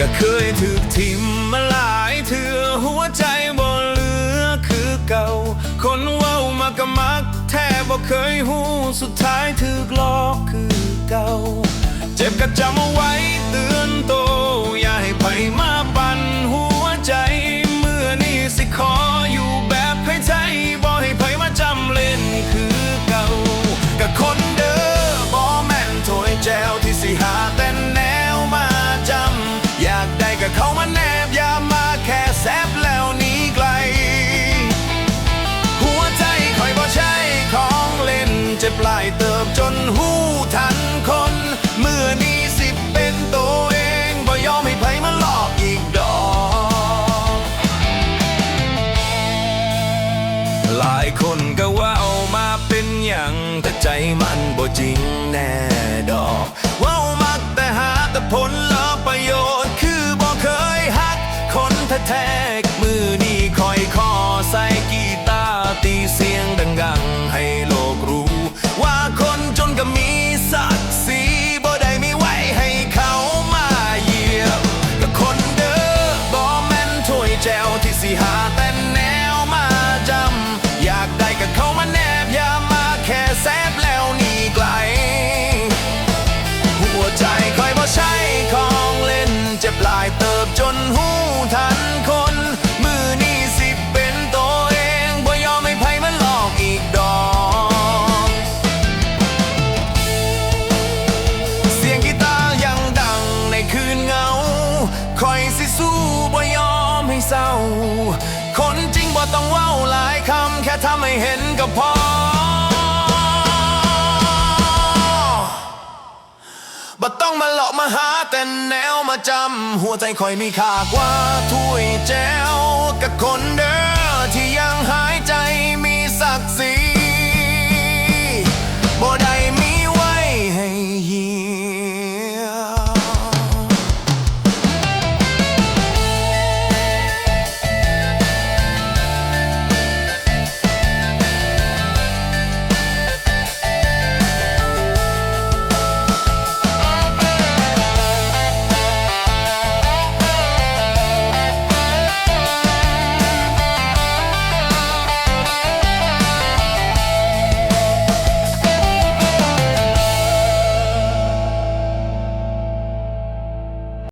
ก็เคยถูกทิมมาหลายเถื่อหัวใจบ่เหลือคือเก่า คนเว้ามาก็มัก แทบบ่เคยหูสุดท้ายถูกลอกคือเก่า เจ็บก็จำเอาไว้เตือนโต อย่าให้ไผมาปั่นหัวใจ เมื่อนี้สิขออยู่แบบให้ใจบ่ให้ไผมาจำเล่นคือเก่ากับคนเด้อบ่แม่นถ้วยแจวที่สิหาแต่ิบจนหูทันคนเมื่อนี้สิเป็นตัวเองบ่ยอมให้ไผมาหลอกอีกดอก หลายคนก็ว่าเอามาเป็นอย่างแต่ใจมันบ่จริงแน่ดอกเว่ามักแต่หาแต่ผล ม่นถ้ว ถ้าไม่เห็นก็พอ บ่ต้องมาหลอกมาหาแต่แนวมาจำ หัวใจคอยมีค่ากว่าถ้วยแจวกับคนเด้อที่ยังหายใจมีสักสิ